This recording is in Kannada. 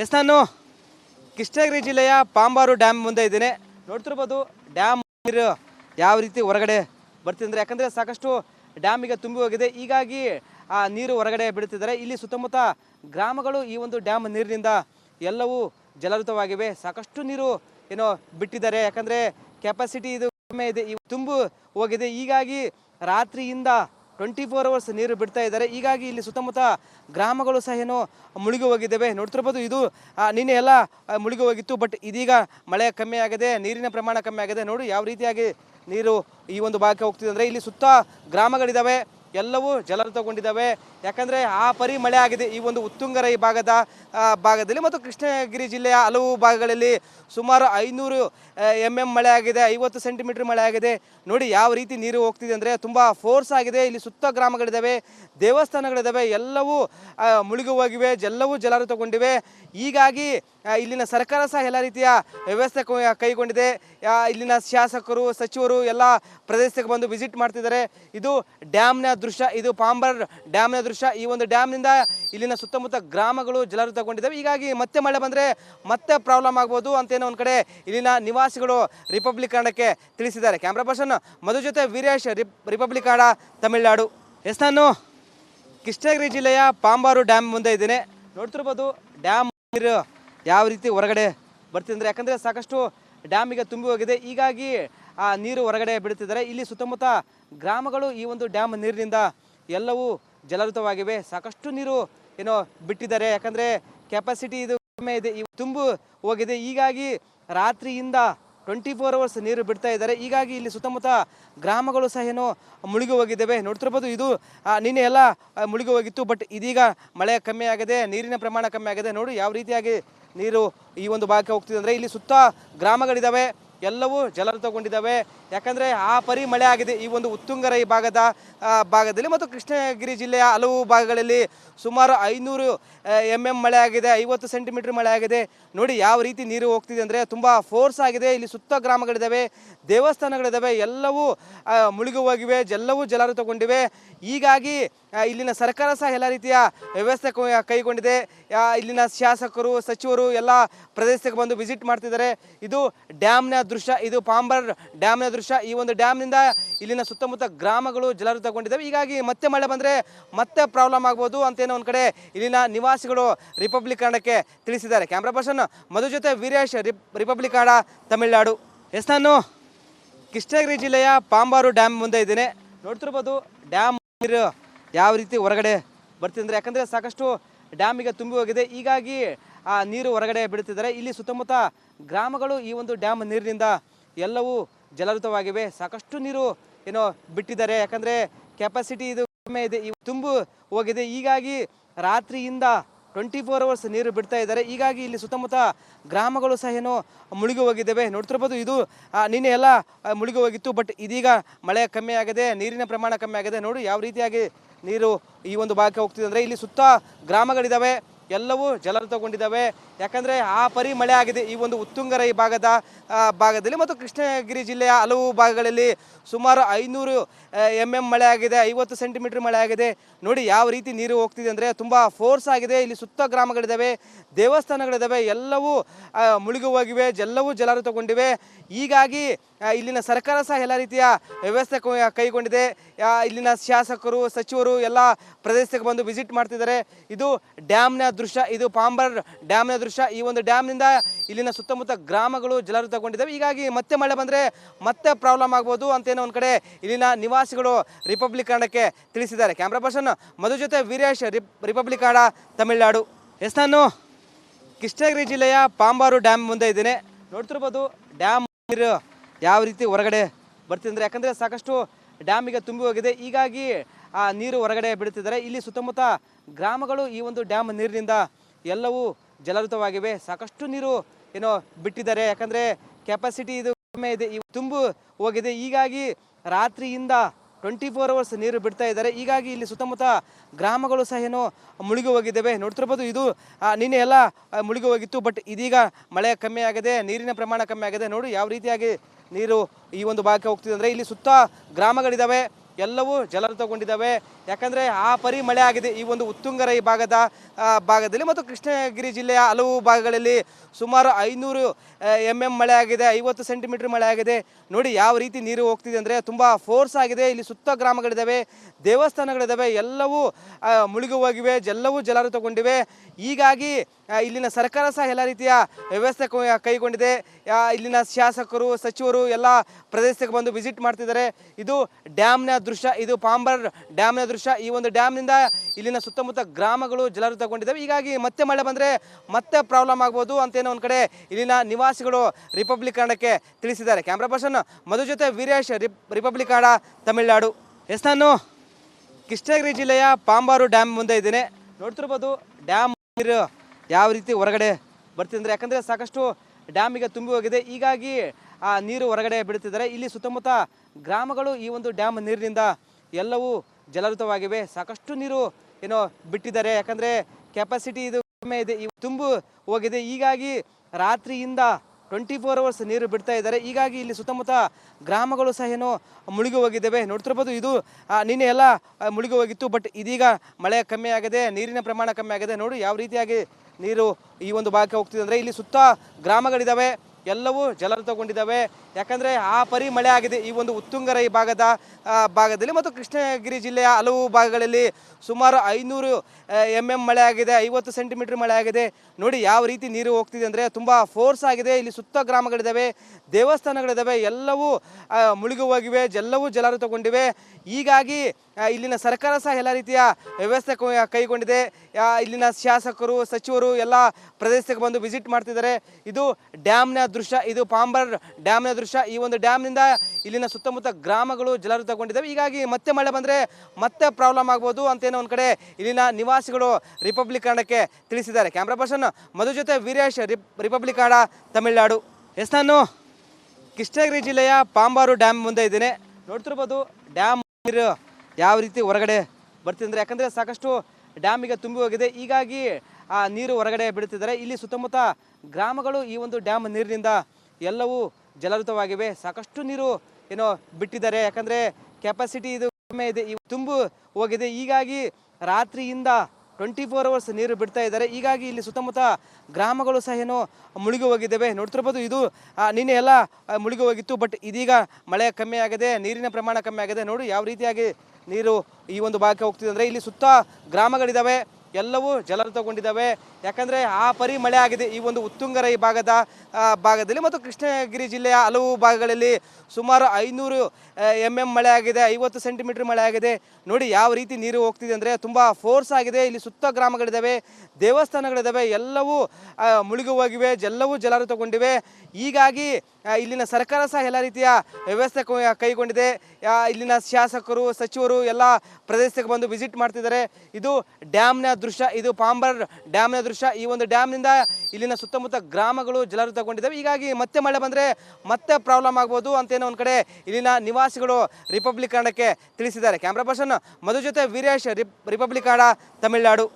ಎಸ್, ನಾನು ಕೃಷ್ಣಗಿರಿ ಜಿಲ್ಲೆಯ ಪಾಂಬಾರು ಡ್ಯಾಮ್ ಮುಂದೆ ಇದ್ದೇನೆ. ನೋಡ್ತಿರ್ಬೋದು, ಡ್ಯಾಮ್ ನೀರು ಯಾವ ರೀತಿ ಹೊರಗಡೆ ಬರ್ತಿದೆ ಅಂದರೆ ಯಾಕಂದರೆ ಸಾಕಷ್ಟು ಡ್ಯಾಮ್ ಈಗ ತುಂಬಿ ಹೋಗಿದೆ. ಹೀಗಾಗಿ ಆ ನೀರು ಹೊರಗಡೆ ಬಿಡುತ್ತಿದ್ದಾರೆ. ಇಲ್ಲಿ ಸುತ್ತಮುತ್ತ ಗ್ರಾಮಗಳು ಈ ಒಂದು ಡ್ಯಾಮ್ ನೀರಿನಿಂದ ಎಲ್ಲವೂ ಜಲವೃತವಾಗಿವೆ. ಸಾಕಷ್ಟು ನೀರು ಏನೋ ಬಿಟ್ಟಿದ್ದಾರೆ. ಯಾಕಂದರೆ ಕೆಪಾಸಿಟಿ ಇದು ಕಡಿಮೆ ಇದೆ. ಇವು ತುಂಬು ಹೋಗಿದೆ. ಹೀಗಾಗಿ ರಾತ್ರಿಯಿಂದ ಟ್ವೆಂಟಿ ಫೋರ್ ಅವರ್ಸ್ ನೀರು ಬಿಡ್ತಾ ಇದ್ದಾರೆ. ಹೀಗಾಗಿ ಇಲ್ಲಿ ಸುತ್ತಮುತ್ತ ಗ್ರಾಮಗಳು ಸಹ ಏನು ಮುಳುಗಿ ಹೋಗಿದ್ದಾವೆ. ನೋಡ್ತಿರ್ಬೋದು ಇದು ನಿನ್ನೆ ಎಲ್ಲ ಮುಳುಗಿ ಹೋಗಿತ್ತು. ಬಟ್ ಇದೀಗ ಮಳೆ ಕಮ್ಮಿ ಆಗಿದೆ, ನೀರಿನ ಪ್ರಮಾಣ ಕಮ್ಮಿ ಆಗಿದೆ. ನೋಡಿ, ಯಾವ ರೀತಿಯಾಗಿ ನೀರು ಈ ಒಂದು ಭಾಗಕ್ಕೆ ಹೋಗ್ತಿದೆ ಅಂದರೆ ಇಲ್ಲಿ ಸುತ್ತ ಗ್ರಾಮಗಳಿದ್ದಾವೆ. ಎಲ್ಲವೂ ಜಲಾವೃತಗೊಂಡಿದ್ದಾವೆ ಯಾಕಂದರೆ ಆ ಪರಿ ಮಳೆ ಆಗಿದೆ. ಈ ಒಂದು ಉತ್ತುಂಗರ ಈ ಭಾಗದ ಭಾಗದಲ್ಲಿ ಮತ್ತು ಕೃಷ್ಣಗಿರಿ ಜಿಲ್ಲೆಯ ಹಲವು ಭಾಗಗಳಲ್ಲಿ ಸುಮಾರು ಐನೂರು ಎಂ ಎಂ ಮಳೆ ಆಗಿದೆ, ಐವತ್ತು ಸೆಂಟಿಮೀಟ್ರ್ ಮಳೆ ಆಗಿದೆ. ನೋಡಿ ಯಾವ ರೀತಿ ನೀರು ಹೋಗ್ತಿದೆ ಅಂದರೆ ತುಂಬ ಫೋರ್ಸ್ ಆಗಿದೆ. ಇಲ್ಲಿ ಸುತ್ತ ಗ್ರಾಮಗಳಿದ್ದಾವೆ, ದೇವಸ್ಥಾನಗಳಿದ್ದಾವೆ, ಎಲ್ಲವೂ ಮುಳುಗಿ ಹೋಗಿವೆ ಎಲ್ಲವೂ ಜಲಾವೃತಗೊಂಡಿವೆ. ಹೀಗಾಗಿ ಇಲ್ಲಿನ ಸರ್ಕಾರ ಸಹ ಎಲ್ಲ ರೀತಿಯ ವ್ಯವಸ್ಥೆ ಕೈಗೊಂಡಿದೆ. ಇಲ್ಲಿನ ಶಾಸಕರು, ಸಚಿವರು ಎಲ್ಲ ಪ್ರದೇಶಕ್ಕೆ ಬಂದು ವಿಸಿಟ್ ಮಾಡ್ತಿದ್ದಾರೆ. ಇದು ಡ್ಯಾಮ್ನ ದೃಶ್ಯ, ಇದು ಪಾಂಬರ್ ಡ್ಯಾಮ್ನ ದೃಶ್ಯ. ಈ ಒಂದು ಡ್ಯಾಮ್ನಿಂದ ಇಲ್ಲಿನ ಸುತ್ತಮುತ್ತ ಗ್ರಾಮಗಳು ಜಲಾವೃತಗೊಂಡಿದ್ದಾವೆ. ಹೀಗಾಗಿ ಮತ್ತೆ ಮಳೆ ಬಂದರೆ ಮತ್ತೆ ಪ್ರಾಬ್ಲಮ್ ಆಗ್ಬೋದು ಅಂತೇನೋ ಒಂದು ಕಡೆ ಇಲ್ಲಿನ ನಿವಾಸಿಗಳು ರಿಪಬ್ಲಿಕ್ ತಿಳಿಸಿದ್ದಾರೆ. ಕ್ಯಾಮ್ರಾ ಪರ್ಸನ್ ಮಧು ಜೊತೆ ವೀರೇಶ್ ರಿಪ್ ರಿಪಬ್ಲಿಕ್ ಕನ್ನಡ ತಮಿಳುನಾಡು. ಎಸ್ ನಾನು ಕೃಷ್ಣಗಿರಿ ಜಿಲ್ಲೆಯ ಪಾಂಬಾರು ಡ್ಯಾಮ್ ಮುಂದೆ ಇದ್ದೇನೆ. ನೋಡ್ತಿರ್ಬೋದು ಡ್ಯಾಮ್ ನೀರು ಯಾವ ರೀತಿ ಹೊರಗಡೆ ಬರ್ತಿದ್ರೆ ಯಾಕಂದರೆ ಸಾಕಷ್ಟು ಡ್ಯಾಮ್ ಈಗ ತುಂಬಿ ಹೋಗಿದೆ. ಹೀಗಾಗಿ ಆ ನೀರು ಹೊರಗಡೆ ಬಿಡುತ್ತಿದ್ದಾರೆ ಇಲ್ಲಿ ಸುತ್ತಮುತ್ತ ಗ್ರಾಮಗಳು ಈ ಒಂದು ಡ್ಯಾಮ್ ನೀರಿನಿಂದ ಎಲ್ಲವೂ ಜಲಾವೃತವಾಗಿವೆ. ಸಾಕಷ್ಟು ನೀರು ಏನೋ ಬಿಟ್ಟಿದ್ದಾರೆ. ಯಾಕಂದರೆ ಕೆಪಾಸಿಟಿ ಇದು ಕಮ್ಮಿ ಇದೆ. ಈ ತುಂಬು ಹೋಗಿದೆ. ಹೀಗಾಗಿ ರಾತ್ರಿಯಿಂದ ಟ್ವೆಂಟಿ ಫೋರ್ ಅವರ್ಸ್ ನೀರು ಬಿಡ್ತಾ ಇದ್ದಾರೆ. ಹೀಗಾಗಿ ಇಲ್ಲಿ ಸುತ್ತಮುತ್ತ ಗ್ರಾಮಗಳು ಸಹ ಏನೋ ಮುಳುಗಿ ಹೋಗಿದ್ದಾವೆ. ನೋಡ್ತಿರ್ಬೋದು ಇದು ನಿನ್ನೆ ಎಲ್ಲ ಮುಳುಗಿ ಹೋಗಿತ್ತು. ಬಟ್ ಇದೀಗ ಮಳೆ ಕಮ್ಮಿ ಆಗಿದೆ. ನೀರಿನ ಪ್ರಮಾಣ ಕಮ್ಮಿ ಆಗಿದೆ. ನೋಡಿ, ಯಾವ ರೀತಿಯಾಗಿ ನೀರು ಈ ಒಂದು ಭಾಗಕ್ಕೆ ಹೋಗ್ತಿದೆ. ಅಂದರೆ ಇಲ್ಲಿ ಸುತ್ತ ಗ್ರಾಮಗಳಿದ್ದಾವೆ ಎಲ್ಲವೂ ಜಲಾವೃತಗೊಂಡಿದ್ದಾವೆ ಯಾಕಂದರೆ ಆ ಪರಿ ಮಳೆ ಆಗಿದೆ. ಈ ಒಂದು ಉತ್ತುಂಗರ ಈ ಭಾಗದ ಭಾಗದಲ್ಲಿ ಮತ್ತು ಕೃಷ್ಣಗಿರಿ ಜಿಲ್ಲೆಯ ಹಲವು ಭಾಗಗಳಲ್ಲಿ ಸುಮಾರು ಐನೂರು ಎಂ ಎಂ ಮಳೆ ಆಗಿದೆ, ಐವತ್ತು ಸೆಂಟಿಮೀಟ್ರ್ ಮಳೆ ಆಗಿದೆ. ನೋಡಿ ಯಾವ ರೀತಿ ನೀರು ಹೋಗ್ತಿದೆ ಅಂದರೆ ತುಂಬ ಫೋರ್ಸ್ ಆಗಿದೆ. ಇಲ್ಲಿ ಸುತ್ತ ಗ್ರಾಮಗಳಿದ್ದಾವೆ, ದೇವಸ್ಥಾನಗಳಿದ್ದಾವೆ, ಎಲ್ಲವೂ ಮುಳುಗಿ ಹೋಗಿವೆ, ಎಲ್ಲವೂ ಜಲಾವೃತಗೊಂಡಿವೆ ಹೀಗಾಗಿ ಇಲ್ಲಿನ ಸರ್ಕಾರ ಸಹ ಎಲ್ಲ ರೀತಿಯ ವ್ಯವಸ್ಥೆ ಕೈಗೊಂಡಿದೆ. ಇಲ್ಲಿನ ಶಾಸಕರು, ಸಚಿವರು ಎಲ್ಲ ಪ್ರದೇಶಕ್ಕೆ ಬಂದು ವಿಸಿಟ್ ಮಾಡ್ತಿದ್ದಾರೆ. ಇದು ಡ್ಯಾಮ್ನ ದೃಶ್ಯ, ಇದು ಪಾಂಬರ್ ಡ್ಯಾಮ್ನ ದೃಶ್ಯ. ಈ ಒಂದು ಡ್ಯಾಮ್ನಿಂದ ಇಲ್ಲಿನ ಸುತ್ತಮುತ್ತ ಗ್ರಾಮಗಳು ಜಲಾವೃತಗೊಂಡಿದ್ದಾವೆ ಹೀಗಾಗಿ ಮತ್ತೆ ಮಳೆ ಬಂದರೆ ಮತ್ತೆ ಪ್ರಾಬ್ಲಮ್ ಆಗ್ಬೋದು ಅಂತೇನೋ ಒಂದು ಕಡೆ ಇಲ್ಲಿನ ನಿವಾಸಿಗಳು ರಿಪಬ್ಲಿಕ್ ಕನ್ನಡಕ್ಕೆ ತಿಳಿಸಿದ್ದಾರೆ. ಕ್ಯಾಮ್ರಾ ಪರ್ಸನ್ ಮಧು ಜೊತೆ ವೀರೇಶ್, ರಿಪ್ ರಿಪಬ್ಲಿಕ್ ಕನ್ನಡ ತಮಿಳುನಾಡು. ಎಸ್ ನಾನು, ಕೃಷ್ಣಗಿರಿ ಜಿಲ್ಲೆಯ ಪಾಂಬಾರು ಡ್ಯಾಮ್ ಮುಂದೆ ಇದ್ದೇನೆ. ನೋಡ್ತಿರ್ಬೋದು ಡ್ಯಾಮ್ ನೀರು ಯಾವ ರೀತಿ ಹೊರಗಡೆ ಬರ್ತಿದೆ ಅಂದರೆ, ಯಾಕಂದರೆ ಸಾಕಷ್ಟು ಡ್ಯಾಮ್ ಈಗ ತುಂಬಿ ಹೋಗಿದೆ. ಹೀಗಾಗಿ ಆ ನೀರು ಹೊರಗಡೆ ಬಿಡುತ್ತಿದ್ದಾರೆ ಇಲ್ಲಿ ಸುತ್ತಮುತ್ತ ಗ್ರಾಮಗಳು ಈ ಒಂದು ಡ್ಯಾಮ್ ನೀರಿನಿಂದ ಎಲ್ಲವೂ ಜಲಾವೃತವಾಗಿವೆ. ಸಾಕಷ್ಟು ನೀರು ಏನೋ ಬಿಟ್ಟಿದ್ದಾರೆ. ಯಾಕಂದರೆ ಕೆಪಾಸಿಟಿ ಇದು ಕಮ್ಮಿ ಇದೆ ತುಂಬ ತುಂಬು ಹೋಗಿದೆ. ಹೀಗಾಗಿ ರಾತ್ರಿಯಿಂದ ಟ್ವೆಂಟಿ ಫೋರ್ ಅವರ್ಸ್ ನೀರು ಬಿಡ್ತಾ ಇದ್ದಾರೆ. ಹೀಗಾಗಿ ಇಲ್ಲಿ ಸುತ್ತಮುತ್ತ ಗ್ರಾಮಗಳು ಸಹ ಏನೋ ಮುಳುಗಿ ಹೋಗಿದ್ದಾವೆ. ನೋಡ್ತಿರ್ಬೋದು ಇದು ನಿನ್ನೆ ಎಲ್ಲ ಮುಳುಗಿ ಹೋಗಿತ್ತು. ಬಟ್ ಇದೀಗ ಮಳೆ ಕಮ್ಮಿ ಆಗಿದೆ. ನೀರಿನ ಪ್ರಮಾಣ ಕಮ್ಮಿ ಆಗಿದೆ. ನೋಡಿ, ಯಾವ ರೀತಿಯಾಗಿ ನೀರು ಈ ಒಂದು ಭಾಗಕ್ಕೆ ಹೋಗ್ತಿದೆ. ಅಂದರೆ ಇಲ್ಲಿ ಸುತ್ತ ಗ್ರಾಮಗಳಿದ್ದಾವೆ ಎಲ್ಲವೂ ಜಲಾವೃತಗೊಂಡಿದ್ದಾವೆ ಯಾಕಂದರೆ ಆ ಪರಿ ಮಳೆ ಆಗಿದೆ. ಈ ಒಂದು ಉತ್ತುಂಗರ ಈ ಭಾಗದ ಭಾಗದಲ್ಲಿ ಮತ್ತು ಕೃಷ್ಣಗಿರಿ ಜಿಲ್ಲೆಯ ಹಲವು ಭಾಗಗಳಲ್ಲಿ ಸುಮಾರು ಐನೂರು ಎಂ ಎಂ ಮಳೆ ಆಗಿದೆ, ಐವತ್ತು ಸೆಂಟಿಮೀಟ್ರ್ ಮಳೆ ಆಗಿದೆ. ನೋಡಿ ಯಾವ ರೀತಿ ನೀರು ಹೋಗ್ತಿದೆ ಅಂದರೆ ತುಂಬ ಫೋರ್ಸ್ ಆಗಿದೆ. ಇಲ್ಲಿ ಸುತ್ತ ಗ್ರಾಮಗಳಿದ್ದಾವೆ, ದೇವಸ್ಥಾನಗಳಿದ್ದಾವೆ, ಎಲ್ಲವೂ ಮುಳುಗಿ ಹೋಗಿವೆ, ಎಲ್ಲವೂ ಜಲಾವೃತಗೊಂಡಿವೆ ಹೀಗಾಗಿ ಇಲ್ಲಿನ ಸರ್ಕಾರ ಸಹ ಎಲ್ಲ ರೀತಿಯ ವ್ಯವಸ್ಥೆ ಕೈಗೊಂಡಿದೆ. ಇಲ್ಲಿನ ಶಾಸಕರು, ಸಚಿವರು ಎಲ್ಲ ಪ್ರದೇಶಕ್ಕೆ ಬಂದು ವಿಸಿಟ್ ಮಾಡ್ತಿದ್ದಾರೆ. ಇದು ಡ್ಯಾಮ್ನ ದೃಶ್ಯ, ಇದು ಪಾಂಬರ್ ಡ್ಯಾಮ್ನ ದೃಶ್ಯ. ಈ ಒಂದು ಡ್ಯಾಮ್ನಿಂದ ಇಲ್ಲಿನ ಸುತ್ತಮುತ್ತ ಗ್ರಾಮಗಳು ಜಲಾವೃತಗೊಂಡಿದ್ದಾವೆ. ಹೀಗಾಗಿ ಮತ್ತೆ ಮಳೆ ಬಂದರೆ ಮತ್ತೆ ಪ್ರಾಬ್ಲಮ್ ಆಗ್ಬೋದು ಅಂತೇನೋ ಒಂದು ಕಡೆ ಇಲ್ಲಿನ ನಿವಾಸಿಗಳು ರಿಪಬ್ಲಿಕ್ ಕನ್ನಡಕ್ಕೆ ತಿಳಿಸಿದ್ದಾರೆ. ಕ್ಯಾಮ್ರಾ ಪರ್ಸನ್ ಮಧು ಜೊತೆ ವೀರೇಶ್, ರಿಪ್, ರಿಪಬ್ಲಿಕ್ ಕನ್ನಡ ತಮಿಳುನಾಡು. ಎಸ್ ನಾನು, ಕೃಷ್ಣಗಿರಿ ಜಿಲ್ಲೆಯ ಪಾಂಬಾರು ಡ್ಯಾಮ್ ಮುಂದೆ ಇದ್ದೇನೆ. ನೋಡ್ತಿರ್ಬೋದು ಡ್ಯಾಮ್ ನೀರು ಯಾವ ರೀತಿ ಹೊರಗಡೆ ಬರ್ತಿದ್ರೆ ಯಾಕಂದರೆ ಸಾಕಷ್ಟು ಡ್ಯಾಮಿಗೆ ತುಂಬಿ ಹೋಗಿದೆ. ಹೀಗಾಗಿ ಆ ನೀರು ಹೊರಗಡೆ ಬಿಡುತ್ತಿದ್ದಾರೆ. ಇಲ್ಲಿ ಸುತ್ತಮುತ್ತ ಗ್ರಾಮಗಳು ಈ ಒಂದು ಡ್ಯಾಮ್ ನೀರಿನಿಂದ ಎಲ್ಲವೂ ಜಲಾವೃತವಾಗಿವೆ. ಸಾಕಷ್ಟು ನೀರು ಏನೋ ಬಿಟ್ಟಿದ್ದಾರೆ. ಯಾಕಂದರೆ ಕೆಪಾಸಿಟಿ ಇದು ಕಡಿಮೆ ಇದೆ ತುಂಬ ಹೋಗಿದೆ. ಹೀಗಾಗಿ ರಾತ್ರಿಯಿಂದ ಟ್ವೆಂಟಿ ಫೋರ್ ಅವರ್ಸ್ ನೀರು ಬಿಡ್ತಾ ಇದ್ದಾರೆ. ಹೀಗಾಗಿ ಇಲ್ಲಿ ಸುತ್ತಮುತ್ತ ಗ್ರಾಮಗಳು ಸಹ ಏನು ಮುಳುಗಿ ಹೋಗಿದ್ದಾವೆ. ನೋಡ್ತಿರ್ಬೋದು ಇದು ನಿನ್ನೆ ಎಲ್ಲ ಮುಳುಗಿ ಹೋಗಿತ್ತು. ಬಟ್ ಇದೀಗ ಮಳೆ ಕಮ್ಮಿ ಆಗಿದೆ. ನೀರಿನ ಪ್ರಮಾಣ ಕಮ್ಮಿ ಆಗಿದೆ. ನೋಡಿ, ಯಾವ ರೀತಿಯಾಗಿ ನೀರು ಈ ಒಂದು ಭಾಗಕ್ಕೆ ಹೋಗ್ತಿದೆ. ಅಂದರೆ ಇಲ್ಲಿ ಸುತ್ತ ಗ್ರಾಮಗಳಿದ್ದಾವೆ ಎಲ್ಲವೂ ಜಲಾವೃತಗೊಂಡಿದ್ದಾವೆ. ಯಾಕಂದರೆ ಆ ಪರಿ ಮಳೆ ಆಗಿದೆ ಈ ಒಂದು ಉತ್ತುಂಗರ ಈ ಭಾಗದ ಭಾಗದಲ್ಲಿ ಮತ್ತು ಕೃಷ್ಣಗಿರಿ ಜಿಲ್ಲೆಯ ಹಲವು ಭಾಗಗಳಲ್ಲಿ ಸುಮಾರು ಐನೂರು ಎಂ ಎಂ ಮಳೆ ಆಗಿದೆ ಐವತ್ತು ಸೆಂಟಿಮೀಟ್ರ್ ಮಳೆ ಆಗಿದೆ. ನೋಡಿ ಯಾವ ರೀತಿ ನೀರು ಹೋಗ್ತಿದೆ ಅಂದರೆ ತುಂಬ ಫೋರ್ಸ್ ಆಗಿದೆ. ಇಲ್ಲಿ ಸುತ್ತ ಗ್ರಾಮಗಳಿದ್ದಾವೆ ದೇವಸ್ಥಾನಗಳಿದ್ದಾವೆ ಎಲ್ಲವೂ ಮುಳುಗಿ ಹೋಗಿವೆ ಎಲ್ಲವೂ ಜಲಾವೃತಗೊಂಡಿವೆ. ಹೀಗಾಗಿ ಆ, ಇಲ್ಲಿನ ಸರ್ಕಾರ ಸಹ ಎಲ್ಲ ರೀತಿಯ ವ್ಯವಸ್ಥೆ ಕೈಗೊಂಡಿದೆ. ಇಲ್ಲಿನ ಶಾಸಕರು, ಸಚಿವರು ಎಲ್ಲ ಪ್ರದೇಶಕ್ಕೆ ಬಂದು ವಿಸಿಟ್ ಮಾಡ್ತಿದ್ದಾರೆ. ಇದು ಡ್ಯಾಮ್ನ ದೃಶ್ಯ, ಇದು ಪಾಂಬರ್ ಡ್ಯಾಮ್ನ ದೃಶ್ಯ. ಈ ಒಂದು ಡ್ಯಾಮ್ನಿಂದ ಇಲ್ಲಿನ ಸುತ್ತಮುತ್ತ ಗ್ರಾಮಗಳು ಜಲಾವೃತಗೊಂಡಿದ್ದಾವೆ. ಹೀಗಾಗಿ ಮತ್ತೆ ಮಳೆ ಬಂದರೆ ಮತ್ತೆ ಪ್ರಾಬ್ಲಮ್ ಆಗ್ಬೋದು ಅಂತೇನೋ ಒಂದು ಕಡೆ ಇಲ್ಲಿನ ನಿವಾಸಿಗಳು ರಿಪಬ್ಲಿಕ್ ಕಾರಣಕ್ಕೆ ತಿಳಿಸಿದ್ದಾರೆ. ಕ್ಯಾಮ್ರಾ ಪರ್ಸನ್ ಮಧು ಜೊತೆ ವೀರೇಶ್ ರಿಪ್ ರಿಪಬ್ಲಿಕ್ ಕನ್ನಡ, ತಮಿಳುನಾಡು. ಎಸ್ ನಾನು, ಕೃಷ್ಣಗಿರಿ ಜಿಲ್ಲೆಯ ಪಾಂಬಾರು ಡ್ಯಾಮ್ ಮುಂದೆ ಇದ್ದೇನೆ. ನೋಡ್ತಿರ್ಬೋದು ಡ್ಯಾಮ್ ನೀರು ಯಾವ ರೀತಿ ಹೊರಗಡೆ ಬರ್ತಿದ್ರೆ ಯಾಕಂದರೆ ಸಾಕಷ್ಟು ಡ್ಯಾಮಿಗೆ ತುಂಬಿ ಹೋಗಿದೆ. ಹೀಗಾಗಿ ಆ ನೀರು ಹೊರಗಡೆ ಬಿಡುತ್ತಿದ್ದಾರೆ. ಇಲ್ಲಿ ಸುತ್ತಮುತ್ತ ಗ್ರಾಮಗಳು ಈ ಒಂದು ಡ್ಯಾಮ್ ನೀರಿನಿಂದ ಎಲ್ಲವೂ ಜಲಾವೃತವಾಗಿವೆ. ಸಾಕಷ್ಟು ನೀರು ಏನೋ ಬಿಟ್ಟಿದ್ದಾರೆ. ಯಾಕಂದರೆ ಕೆಪಾಸಿಟಿ ಇದು ಕಮ್ಮಿ ಇದೆ. ತುಂಬು ಹೋಗಿದೆ. ಹೀಗಾಗಿ ರಾತ್ರಿಯಿಂದ ಟ್ವೆಂಟಿ ಫೋರ್ ಅವರ್ಸ್ ನೀರು ಬಿಡ್ತಾ ಇದ್ದಾರೆ. ಹೀಗಾಗಿ ಇಲ್ಲಿ ಸುತ್ತಮುತ್ತ ಗ್ರಾಮಗಳು ಸಹ ಏನು ಮುಳುಗಿ ಹೋಗಿದ್ದಾವೆ. ನೋಡ್ತಿರ್ಬೋದು ಇದು ನಿನ್ನೆ ಎಲ್ಲ ಮುಳುಗಿ ಹೋಗಿತ್ತು, ಬಟ್ ಇದೀಗ ಮಳೆ ಕಮ್ಮಿ ಆಗಿದೆ, ನೀರಿನ ಪ್ರಮಾಣ ಕಮ್ಮಿ ಆಗಿದೆ. ನೋಡಿ, ಯಾವ ರೀತಿಯಾಗಿ ನೀರು ಈ ಒಂದು ಭಾಗಕ್ಕೆ ಹೋಗ್ತಿದೆ. ಅಂದರೆ ಇಲ್ಲಿ ಸುತ್ತ ಗ್ರಾಮಗಳಿದ್ದಾವೆ ಎಲ್ಲವೂ ಜಲಾವೃತಗೊಂಡಿದ್ದಾವೆ. ಯಾಕಂದರೆ ಆ ಪರಿ ಮಳೆ ಆಗಿದೆ ಈ ಒಂದು ಉತ್ತುಂಗರ ಈ ಭಾಗದ ಭಾಗದಲ್ಲಿ ಮತ್ತು ಕೃಷ್ಣಗಿರಿ ಜಿಲ್ಲೆಯ ಹಲವು ಭಾಗಗಳಲ್ಲಿ ಸುಮಾರು ಐನೂರು ಎಂ ಎಂ ಮಳೆ ಆಗಿದೆ, ಐವತ್ತು ಸೆಂಟಿಮೀಟ್ರ್ ಮಳೆ ಆಗಿದೆ. ನೋಡಿ ಯಾವ ರೀತಿ ನೀರು ಹೋಗ್ತಿದೆ ಅಂದರೆ ತುಂಬ ಫೋರ್ಸ್ ಆಗಿದೆ. ಇಲ್ಲಿ ಸುತ್ತ ಗ್ರಾಮಗಳಿದ್ದಾವೆ, ದೇವಸ್ಥಾನಗಳಿದ್ದಾವೆ, ಎಲ್ಲವೂ ಮುಳುಗಿ ಹೋಗಿವೆ, ಎಲ್ಲವೂ ಜಲಾವೃತಗೊಂಡಿವೆ. ಹೀಗಾಗಿ ಇಲ್ಲಿನ ಸರ್ಕಾರ ಸಹ ಎಲ್ಲ ರೀತಿಯ ವ್ಯವಸ್ಥೆ ಕೈಗೊಂಡಿದೆ. ಇಲ್ಲಿನ ಶಾಸಕರು, ಸಚಿವರು ಎಲ್ಲ ಪ್ರದೇಶಕ್ಕೆ ಬಂದು ವಿಸಿಟ್ ಮಾಡ್ತಿದ್ದಾರೆ. ಇದು ಡ್ಯಾಮ್ನ ದೃಶ್ಯ, ಇದು ಪಾಂಬರ್ ಡ್ಯಾಮ್ನ ದೃಶ್ಯ. ಈ ಒಂದು ಡ್ಯಾಮ್ನಿಂದ ಇಲ್ಲಿನ ಸುತ್ತಮುತ್ತ ಗ್ರಾಮಗಳು ಜಲಾವೃತಗೊಂಡಿದ್ದಾವೆ ಹೀಗಾಗಿ ಮತ್ತೆ ಮಳೆ ಬಂದರೆ ಮತ್ತೆ ಪ್ರಾಬ್ಲಮ್ ಆಗ್ಬೋದು ಅಂತೇನೋ ಒಂದು ಕಡೆ ಇಲ್ಲಿನ ನಿವಾಸಿಗಳು ರಿಪಬ್ಲಿಕ್ ಕನ್ನಡಕ್ಕೆ ತಿಳಿಸಿದ್ದಾರೆ. ಕ್ಯಾಮ್ರಾ ಪರ್ಸನ್ ಮಧು ಜೊತೆ ವೀರೇಶ್, ರಿಪ್ ರಿಪಬ್ಲಿಕ್ ಕನ್ನಡ ತಮಿಳುನಾಡು. ಎಸ್ ನಾನು ಕೃಷ್ಣಗಿರಿ ಜಿಲ್ಲೆಯ ಪಾಂಬಾರು ಡ್ಯಾಮ್ ಮುಂದೆ ಇದ್ದೇನೆ. ನೋಡ್ತಿರ್ಬೋದು ಡ್ಯಾಮ್ ನೀರು ಯಾವ ರೀತಿ ಹೊರಗಡೆ ಬರ್ತಿದ್ರೆ ಯಾಕಂದರೆ ಸಾಕಷ್ಟು ಡ್ಯಾಮಿಗೆ ತುಂಬಿ ಹೋಗಿದೆ. ಹೀಗಾಗಿ ಆ ನೀರು ಹೊರಗಡೆ ಬಿಡುತ್ತಿದ್ದಾರೆ. ಇಲ್ಲಿ ಸುತ್ತಮುತ್ತ ಗ್ರಾಮಗಳು ಈ ಒಂದು ಡ್ಯಾಮ್ ನೀರಿನಿಂದ ಎಲ್ಲವೂ ಜಲಾವೃತವಾಗಿವೆ. ಸಾಕಷ್ಟು ನೀರು ಏನೋ ಬಿಟ್ಟಿದ್ದಾರೆ. ಯಾಕಂದರೆ ಕೆಪಾಸಿಟಿ ಇದು ಕಮ್ಮಿ ಇದೆ. ಇವು ತುಂಬು ಹೋಗಿದೆ. ಹೀಗಾಗಿ ರಾತ್ರಿಯಿಂದ ಟ್ವೆಂಟಿ ಫೋರ್ ಅವರ್ಸ್ ನೀರು ಬಿಡ್ತಾ ಇದ್ದಾರೆ. ಹೀಗಾಗಿ ಇಲ್ಲಿ ಸುತ್ತಮುತ್ತ ಗ್ರಾಮಗಳು ಸಹ ಏನು ಮುಳುಗಿ ಹೋಗಿದ್ದಾವೆ. ನೋಡ್ತಿರ್ಬೋದು ಇದು ನಿನ್ನೆ ಎಲ್ಲ ಮುಳುಗಿ ಹೋಗಿತ್ತು. ಬಟ್ ಇದೀಗ ಮಳೆ ಕಮ್ಮಿ ಆಗಿದೆ. ನೀರಿನ ಪ್ರಮಾಣ ಕಮ್ಮಿ ಆಗಿದೆ. ನೋಡಿ ಯಾವ ರೀತಿಯಾಗಿ ನೀರು ಈ ಒಂದು ಭಾಗಕ್ಕೆ ಹೋಗ್ತಿದೆ ಅಂದರೆ ಇಲ್ಲಿ ಸುತ್ತ ಗ್ರಾಮಗಳಿದ್ದಾವೆ. ಎಲ್ಲವೂ ಜಲಾವೃತಗೊಂಡಿದ್ದಾವೆ ಯಾಕಂದರೆ ಆ ಪರಿ ಮಳೆ ಆಗಿದೆ. ಈ ಒಂದು ಉತ್ತುಂಗರ ಈ ಭಾಗದ ಭಾಗದಲ್ಲಿ ಮತ್ತು ಕೃಷ್ಣಗಿರಿ ಜಿಲ್ಲೆಯ ಹಲವು ಭಾಗಗಳಲ್ಲಿ ಸುಮಾರು ಐನೂರು ಎಂ ಎಂ ಮಳೆ ಆಗಿದೆ, ಐವತ್ತು ಸೆಂಟಿಮೀಟ್ರ್ ಮಳೆ ಆಗಿದೆ. ನೋಡಿ ಯಾವ ರೀತಿ ನೀರು ಹೋಗ್ತಿದೆ ಅಂದರೆ ತುಂಬ ಫೋರ್ಸ್ ಆಗಿದೆ. ಇಲ್ಲಿ ಸುತ್ತ ಗ್ರಾಮಗಳಿದ್ದಾವೆ, ದೇವಸ್ಥಾನಗಳಿದ್ದಾವೆ, ಎಲ್ಲವೂ ಮುಳುಗಿ ಹೋಗಿವೆ ಎಲ್ಲವೂ ಜಲಾವೃತಗೊಂಡಿವೆ ಹೀಗಾಗಿ ಇಲ್ಲಿನ ಸರ್ಕಾರ ಸಹ ಎಲ್ಲ ರೀತಿಯ ವ್ಯವಸ್ಥೆ ಕೈಗೊಂಡಿದೆ. ಇಲ್ಲಿನ ಶಾಸಕರು, ಸಚಿವರು ಎಲ್ಲ ಪ್ರದೇಶಕ್ಕೆ ಬಂದು ವಿಸಿಟ್ ಮಾಡ್ತಿದ್ದಾರೆ. ಇದು ಡ್ಯಾಮ್ನ ದೃಶ್ಯ, ಇದು ಪಾಂಬರ್ ಡ್ಯಾಮ್ನ ದೃಶ್ಯ. ಈ ಒಂದು ಡ್ಯಾಮ್ನಿಂದ ಇಲ್ಲಿನ ಸುತ್ತಮುತ್ತ ಗ್ರಾಮಗಳು ಜಲಾವೃತಗೊಂಡಿದ್ದಾವೆ ಹೀಗಾಗಿ ಮತ್ತೆ ಮಳೆ ಬಂದರೆ ಮತ್ತೆ ಪ್ರಾಬ್ಲಮ್ ಆಗ್ಬೋದು ಅಂತೇನೋ ಒಂದು ಕಡೆ ಇಲ್ಲಿನ ನಿವಾಸಿಗಳು ರಿಪಬ್ಲಿಕ್ ಕಾರಣಕ್ಕೆ ತಿಳಿಸಿದ್ದಾರೆ. ಕ್ಯಾಮ್ರಾ ಪರ್ಸನ್ ಮಧು ಜೊತೆ ವೀರೇಶ್, ರಿಪ್, ರಿಪಬ್ಲಿಕ್ ಕಾರ್ಡ ತಮಿಳುನಾಡು.